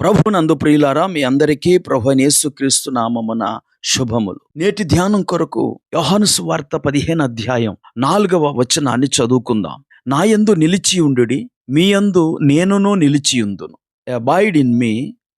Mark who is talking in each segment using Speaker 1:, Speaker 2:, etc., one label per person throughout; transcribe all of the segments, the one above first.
Speaker 1: ప్రభునందు ప్రియులారా మీ అందరికీ ప్రభు యేసుక్రీస్తు నామమున శుభములు. నేటి ధ్యానం కొరకు యోహాను సువార్త పదిహేను అధ్యాయం నాలుగవ వచనాన్ని చదువుకుందాం. నా యందు నిలిచి ఉండుడి మీ యందు నేనును నిలిచియుందును abide in me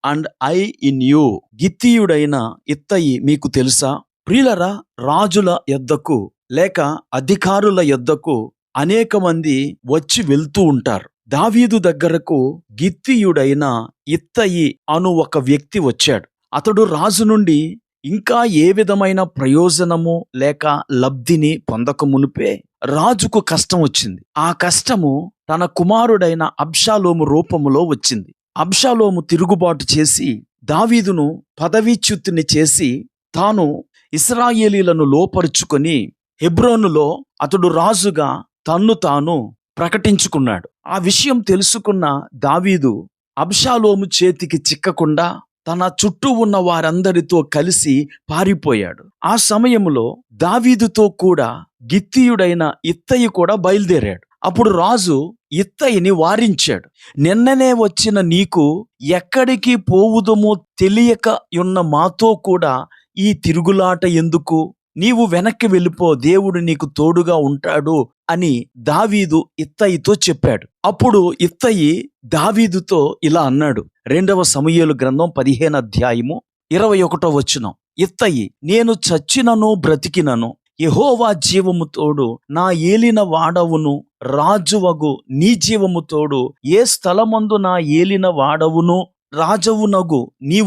Speaker 1: and I in you గిత్తీయుడైన ఇత్తయి మీకు తెలుసా? ప్రియులరా రాజుల యొద్దకు లేక అధికారుల యొద్దకు అనేక మంది వచ్చి వెళ్తూ ఉంటారు. దావీదు దగ్గరకు గిత్తీయుడైన ఇత్తయి అను ఒక వ్యక్తి వచ్చాడు. అతడు రాజు నుండి ఇంకా ఏ విధమైన ప్రయోజనము లేక లబ్ధిని పొందక మునిపే రాజుకు కష్టం వచ్చింది. ఆ కష్టము తన కుమారుడైన అబ్షాలోము రూపములో వచ్చింది. అబ్షాలోము తిరుగుబాటు చేసి దావీదును పదవీచ్యుతిని చేసి తాను ఇస్రాయేలీలను లోపరుచుకొని హెబ్రోనులో అతడు రాజుగా తన్ను తాను ప్రకటించుకున్నాడు. ఆ విషయం తెలుసుకున్న దావీదు అబ్షాలోము చేతికి చిక్కకుండా తన చుట్టూ ఉన్న వారందరితో కలిసి పారిపోయాడు. ఆ సమయంలో దావీదుతో కూడా గిత్తీయుడైన ఇత్తయి కూడా బయలుదేరాడు. అప్పుడు రాజు ఇత్తయిని వారించాడు. నిన్ననే వచ్చిన నీకు ఎక్కడికి పోవుదమో తెలియక ఉన్న మాతో కూడా ఈ తిరుగులాట ఎందుకు? నీవు వెనక్కి వెళ్ళిపో దేవుడు నీకు తోడుగా ఉంటాడు అని దావీదు ఇత్తయితో చెప్పాడు. అప్పుడు ఇత్తయి దావీదుతో ఇలా అన్నాడు. రెండవ సమయలు గ్రంథం పదిహేను అధ్యాయము ఇరవై ఒకటో వచ్చిన ఇత్తయి నేను చచ్చినను బ్రతికినను. యహోవా జీవము తోడు నా ఏలిన వాడవును రాజువగు నీ జీవము తోడు ఏ స్థలమందు నా ఏలిన వాడవును రాజవునగు నీ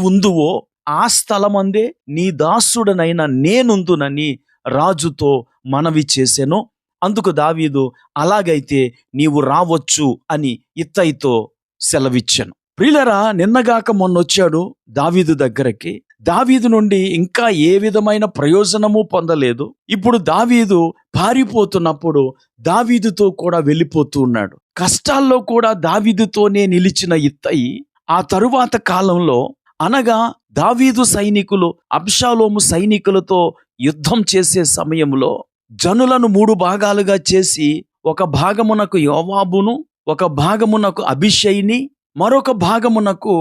Speaker 1: ఆ స్థలమందే నీ దాసుడనైన నేనుందునని రాజుతో మనవి చేశాను అందుకు దావీదు అలాగైతే నీవు రావచ్చు అని ఇత్తయితో సెలవిచ్చాను. ప్రిలరా నిన్నగాక మొన్నొచ్చాడు దావీదు దగ్గరకి. దావీదు నుండి ఇంకా ఏ విధమైన ప్రయోజనము పొందలేదు. ఇప్పుడు దావీదు పారిపోతున్నప్పుడు దావీదుతో కూడా వెళ్ళిపోతూ ఉన్నాడు. కష్టాల్లో కూడా దావీదుతోనే నిలిచిన ఇత్తయి ఆ తరువాత కాలంలో అనగా దావీదు సైనికులు అబ్షాలోము సైనికులతో యుద్ధం చేసే సమయంలో జనులను మూడు భాగాలుగా చేసి ఒక భాగమునకు యోవాబును ఒక భాగమునకు అభిషయిని మరొక భాగమునకు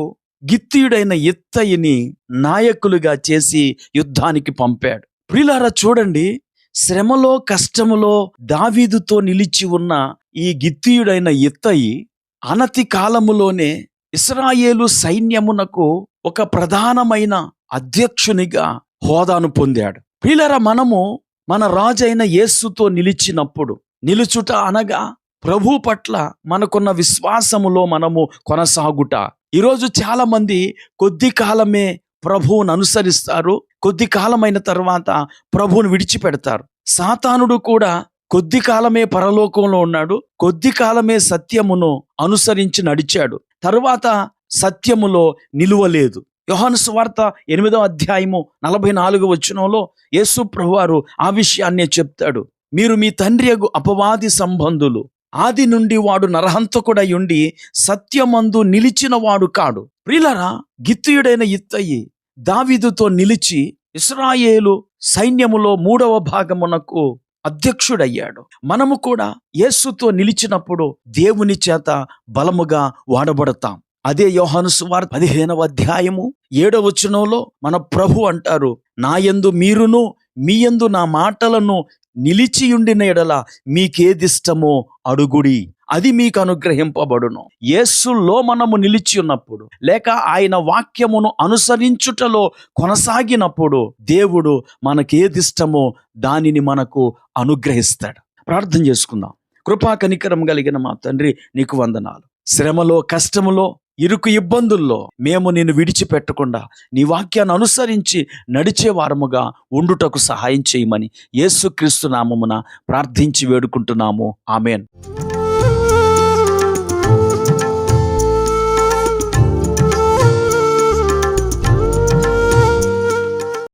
Speaker 1: గిత్తీయుడైన ఇత్తయిని నాయకులుగా చేసి యుద్ధానికి పంపాడు. ప్రిలారా చూడండి శ్రమలో కష్టములో దావీదుతో నిలిచి ఉన్న ఈ గిత్తీయుడైన ఇత్తయి అనతి కాలములోనే ఇస్రాయేలు సైన్యమునకు ఒక ప్రధానమైన అధ్యక్షునిగా హోదాను పొందాడు. పిల్లర మనము మన రాజైన యేస్సుతో నిలిచినప్పుడు నిలుచుట అనగా ప్రభు పట్ల మనకున్న విశ్వాసములో మనము కొనసాగుట. ఈరోజు చాలా మంది కొద్ది కాలమే ప్రభువును అనుసరిస్తారు కొద్ది కాలమైన తర్వాత ప్రభువును విడిచిపెడతారు. సాతానుడు కూడా కొద్ది కాలమే పరలోకంలో ఉన్నాడు కొద్ది కాలమే సత్యమును అనుసరించి నడిచాడు. తరువాత సత్యములో నిలువలేదు. యోహాను సువార్త ఎనిమిదో అధ్యాయము నలభై నాలుగు వచనంలో యేసు ప్రభువారు ఆ విషయాన్నే చెప్తాడు. మీరు మీ తండ్రి అపవాది సంబంధులు. ఆది నుండి వాడు నరహంతకుడై ఉండి సత్యమందు నిలిచిన వాడు కాడు. ప్రిలరా గిత్తుయుడైన ఇత్తయి దావిదుతో నిలిచి ఇస్రాయేలు సైన్యములో మూడవ భాగమునకు అధ్యక్షుడయ్యాడు. మనము కూడా యేసుతో నిలిచినప్పుడు దేవుని చేత బలముగా వాడబడతాం. అదే యోహాను సువార్ పదిహేనవ అధ్యాయము ఏడవ వచనంలో మన ప్రభు అంటారు నా యందు మీరును మీ యందు నా మాటలను నిలిచియుండిన ఎడల మీకేదిష్టమో అడుగుడి. అది మీకు అనుగ్రహింపబడును. యేసులో మనము నిలిచి ఉన్నప్పుడు లేక ఆయన వాక్యమును అనుసరించుటలో కొనసాగినప్పుడు దేవుడు మనకేదిష్టమో దానిని మనకు అనుగ్రహిస్తాడు. ప్రార్థన చేసుకుందాం. కృపా కనికరం కలిగిన మా తండ్రి నీకు వందనాలు. శ్రమలో కష్టములో ఇరుకు ఇబ్బందుల్లో మేము నిన్ను విడిచిపెట్టకుండా నీ వాక్యాన్ని అనుసరించి నడిచే వారముగా ఉండుటకు సహాయం చేయమని యేసుక్రీస్తు నామమున ప్రార్థించి వేడుకుంటున్నాము. ఆమెన్.